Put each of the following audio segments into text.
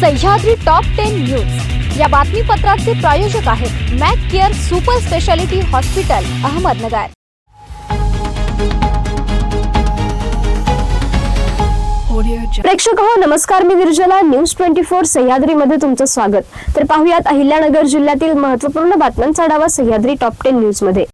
Sahyadri top ten news या बातमीपत्राचे प्रायोजक आहेत Mac care super speciality hospital Ahmednagar. प्रेक्षक हो नमस्कार मी निर्जला. न्यूज ट्वेंटी फोर सह्याद्रीमध्ये तुमचं स्वागत. तर पाहुयात अहिल्यानगर जिल्ह्यातील महत्त्वपूर्ण बातम्यांचा आढावा सह्याद्री टॉप टेन न्यूजमध्ये.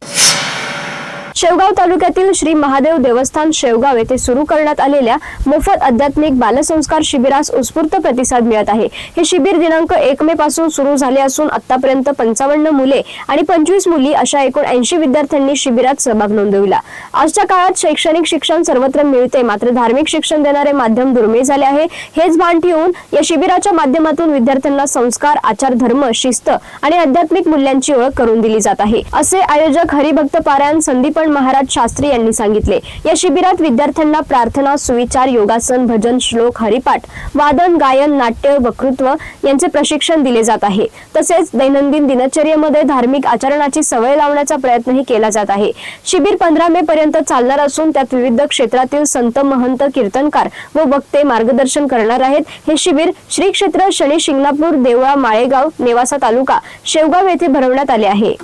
शेवगाव तालुक्यातील श्री महादेव देवस्थान शेवगाव येथे सुरू करण्यात आलेल्या मोफत आध्यात्मिक बालसंस्कार शिबिरास उत्स्फूर्त प्रतिसाद मिळत आहे. हे शिबिर दिनांक एक मे पासून सुरू झाले असून आतापर्यंत पंचावन्न मुले आणि पंचवीस मुली अशा एकूण ऐंशी विद्यार्थ्यांनी शिबिरात सहभाग नोंदविला. आजच्या काळात शैक्षणिक शिक्षण सर्वत्र मिळते मात्र धार्मिक शिक्षण देणारे माध्यम दुर्मिळ झाले आहे. हेच भान ठेवून या शिबिराच्या माध्यमातून विद्यार्थ्यांना संस्कार आचार धर्म शिस्त आणि आध्यात्मिक मूल्यांची ओळख करून दिली जात आहे. असे आयोजक हरिभक्त पारायण संदीपन महाराज शास्त्री यांनी सांगितले. या शिबिरात विद्यार्थ्यांना प्रार्थना सुविचार योगासन भजन श्लोक हरिपाठ वादन गायन नाट्य वक्तृत्व यांचे प्रशिक्षण दिले जात आहे. तसेच दैनंदिन दिनचर्येमध्ये धार्मिक आचरणाची सवय लावण्याचा प्रयत्नही केला जात आहे. शिबिर पंधरा मे पर्यंत चालणार असून त्यात विविध क्षेत्रातील संत महंत कीर्तनकार व वक्ते मार्गदर्शन करणार आहेत. हे शिबिर श्री क्षेत्र शनी शिंगणापूर देवळा माळेगाव नेवासा तालुका शेवगाव येथे भरवण्यात आले आहे.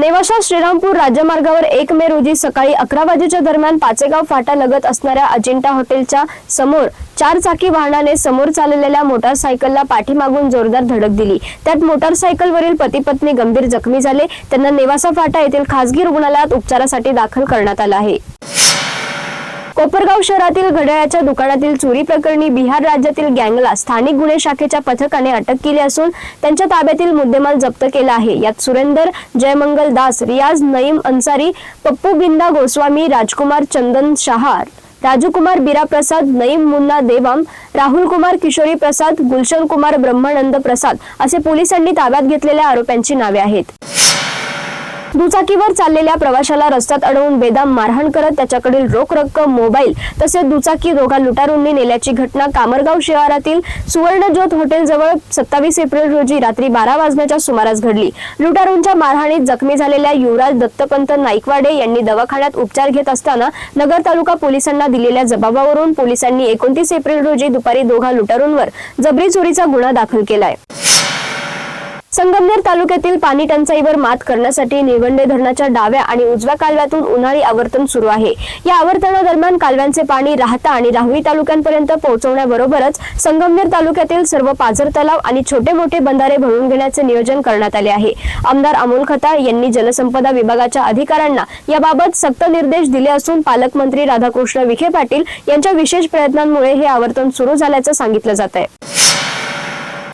नेवासा श्रीरामपूर राज्यमार्गावर एक मे रोजी सकाळी अकरा वाजेच्या दरम्यान पाचेगाव फाटा लगत असणाऱ्या अजिंठा हॉटेलच्या समोर चार चाकी वाहनाने समोर चाललेल्या मोटारसायकलला पाठीमागून जोरदार धडक दिली. त्यात मोटारसायकलवरील पती पत्नी गंभीर जखमी झाले. त्यांना नेवासा फाटा येथील खासगी रुग्णालयात उपचारासाठी दाखल करण्यात आलं आहे. कोपरगाव शहरातील घड्याळाच्या दुकानातील चोरी प्रकरणी बिहार राज्यातील गँगला स्थानिक गुन्हे शाखेच्या पथकाने अटक केली असून त्यांच्या ताब्यातील मुद्देमाल जप्त केला आहे. यात सुरेंदर जयमंगल दास रियाज नईम अन्सारी पप्पू बिंदा गोस्वामी राजकुमार चंदन शहार राजूकुमार बिरा प्रसाद नईम मुन्ना देवाम राहुल कुमार किशोरी प्रसाद गुलशन कुमार ब्रह्मानंद प्रसाद असे पोलिसांनी ताब्यात घेतलेल्या आरोप्यांची नावे आहेत. दुचाकीवर चाललेल्या प्रवाशाला रस्त्यात अडवून बेदाम मारहाण करत त्याच्याकडील रोख रक्कम मोबाईल तसेच दुचाकी दोघा लुटारूंनी नेल्याची घटना कामरगाव शहरातील सुवर्णज्योत हॉटेलजवळ सत्तावीस एप्रिल रोजी रात्री बारा वाजण्याच्या सुमारास घडली. लुटारूंच्या मारहाणीत जखमी झालेल्या युवराज दत्तपंत नाईकवाडे यांनी दवाखान्यात उपचार घेत असताना नगर तालुका पोलिसांना दिलेल्या जबाबावरून पोलिसांनी एकोणतीस एप्रिल रोजी दुपारी दोघा लुटारूंवर जबरी चोरीचा गुन्हा दाखल केलाय. संगमनेर तालुक्यातील पाणी टंचाईवर मात करण्यासाठी निवंडे धरणाच्या डाव्या आणि उजव्या कालव्यातून उन्हाळी आवर्तन सुरू आहे. या आवर्तनादरम्यान कालव्यांचे पाणी राहता आणि राहुरी तालुक्यांपर्यंत पोहोचवण्याबरोबरच संगमनेर तालुक्यातील सर्व पाझर तलाव आणि छोटे मोठे बंधारे भरून घेण्याचे नियोजन करण्यात आले आहे. आमदार अमोल खताळ यांनी जलसंपदा विभागाच्या अधिकाऱ्यांना याबाबत सक्त निर्देश दिले असून पालकमंत्री राधाकृष्ण विखे पाटील यांच्या विशेष प्रयत्नांमुळे हे आवर्तन सुरू झाल्याचं सांगितलं जात आहे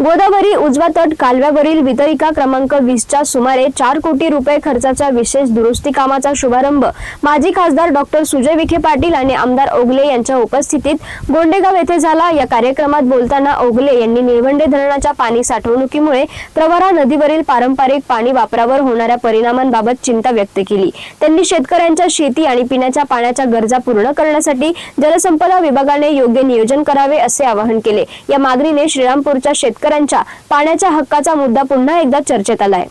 गोदावरी उजवा तट कालव्यावरील वितरिका क्रमांक वीसच्या सुमारे चार कोटी रुपये खर्चाच्या विशेष दुरुस्ती कामाचा शुभारंभ माजी खासदार डॉक्टर सुजय विखे पाटील आणि आमदार ओगले यांच्या उपस्थितीत गोंडेगाव येथे झाला. या कार्यक्रमात बोलताना ओगले यांनी निळवंडे धरणाच्या पाणी साठवणुकीमुळे प्रवरा नदीवरील पारंपरिक पाणी वापरावर होणाऱ्या परिणामांबाबत चिंता व्यक्त केली. त्यांनी शेतकऱ्यांच्या शेती आणि पिण्याच्या पाण्याच्या गरजा पूर्ण करण्यासाठी जलसंपदा विभागाने योग्य नियोजन करावे असे आवाहन केले. या मागणीने श्रीरामपूरच्या शेतकरी शेतकऱ्यांच्या पाण्याच्या हक्काचा मुद्दा पुन्हा एकदा चर्चेत आलाय.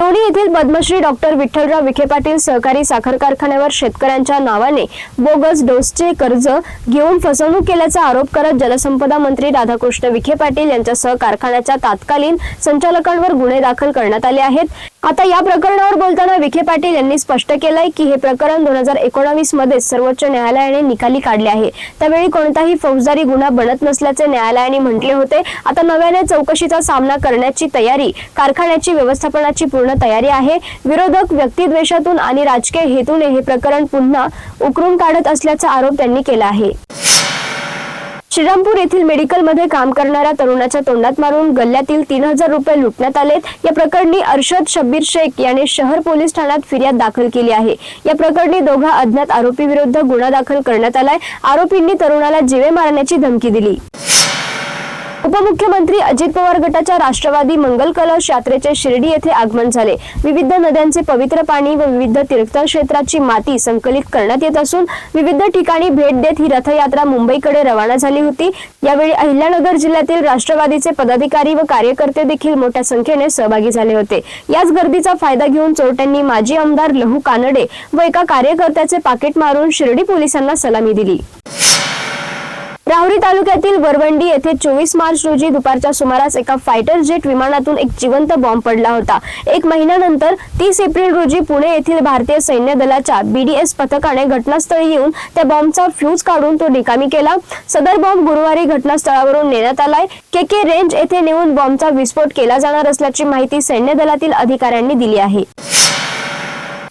लोणी येथील पद्मश्री डॉक्टर विठ्ठलराव विखे पाटील सहकारी साखर कारखान्यावर शेतकऱ्यांच्या नावाने बोगस डोसचे कर्ज घेऊन फसवणूक केल्याचा आरोप करत जलसंपदा मंत्री राधाकृष्ण विखे पाटील यांच्यासह कारखान्याच्या तात्कालीन संचालकांवर गुन्हे दाखल करण्यात आले आहेत. आता या प्रकरणावर बोलताना विखे पाटील यांनी स्पष्ट केलंय की हे प्रकरण दोन हजार एकोणावीसमध्ये सर्वोच्च न्यायालयाने निकाली काढले आहे. त्यावेळी कोणताही फौजदारी गुन्हा बनत नसल्याचे न्यायालयाने म्हटले होते. आता नव्याने चौकशीचा सामना करण्याची तयारी कारखान्याची व्यवस्थापनाची पूर्ण तयारी आहे. विरोधक व्यक्तिद्वेषातून आणि राजकीय हेतूने हे प्रकरण पुन्हा उकरून काढत असल्याचा आरोप त्यांनी केला आहे. श्रीरामपूर येथील मेडिकलमध्ये काम करणाऱ्या तरुणाच्या तोंडात मारून गल्ल्यातील तीन हजार रुपये लुटण्यात आलेत. या प्रकरणी अर्शद शब्बीर शेख याने शहर पोलीस ठाण्यात फिर्याद दाखल केली आहे. या प्रकरणी दोघा अज्ञात आरोपी विरुद्ध गुन्हा दाखल करण्यात आलाय. आरोपींनी तरुणाला जिवे मारण्याची धमकी दिली. उपमुख्यमंत्री अजित पवार गटाच्या राष्ट्रवादी मंगल कलश यात्रेचे शिर्डी येथे आगमन झाले. विविध नद्यांचे पवित्र पाणी व विविध तीर्थक्षेत्राची माती संकलित करण्यात येत असून विविध ठिकाणी भेट देत ही रथयात्रा मुंबईकडे रवाना झाली होती. यावेळी अहिल्यानगर जिल्ह्यातील राष्ट्रवादीचे पदाधिकारी व कार्यकर्ते देखील मोठ्या संख्येने सहभागी झाले होते. याच गर्दीचा फायदा घेऊन चोरट्यांनी माजी आमदार लहू कानडे व एका कार्यकर्त्याचे पाकिट मारून शिर्डी पोलिसांना सलामी दिली. राहुरी तालुक्यातील वरवंडी येथे चोवीस मार्च रोजी दुपारच्या सुमारास एका फायटर जेट विमानातून एक जिवंत बॉम्ब पडला होता. एक महिन्यानंतर तीस एप्रिल रोजी पुणे येथील भारतीय सैन्य दलाच्या बीडीएस पथकाने घटनास्थळी येऊन त्या बॉम्बचा फ्यूज काढून तो निकामी केला. सदर बॉम्ब गुरुवारी घटनास्थळावरून नेण्यात आलाय. के के रेंज येथे नेऊन बॉम्बचा विस्फोट केला जाणार असल्याची माहिती सैन्य दलातील अधिकाऱ्यांनी दिली आहे.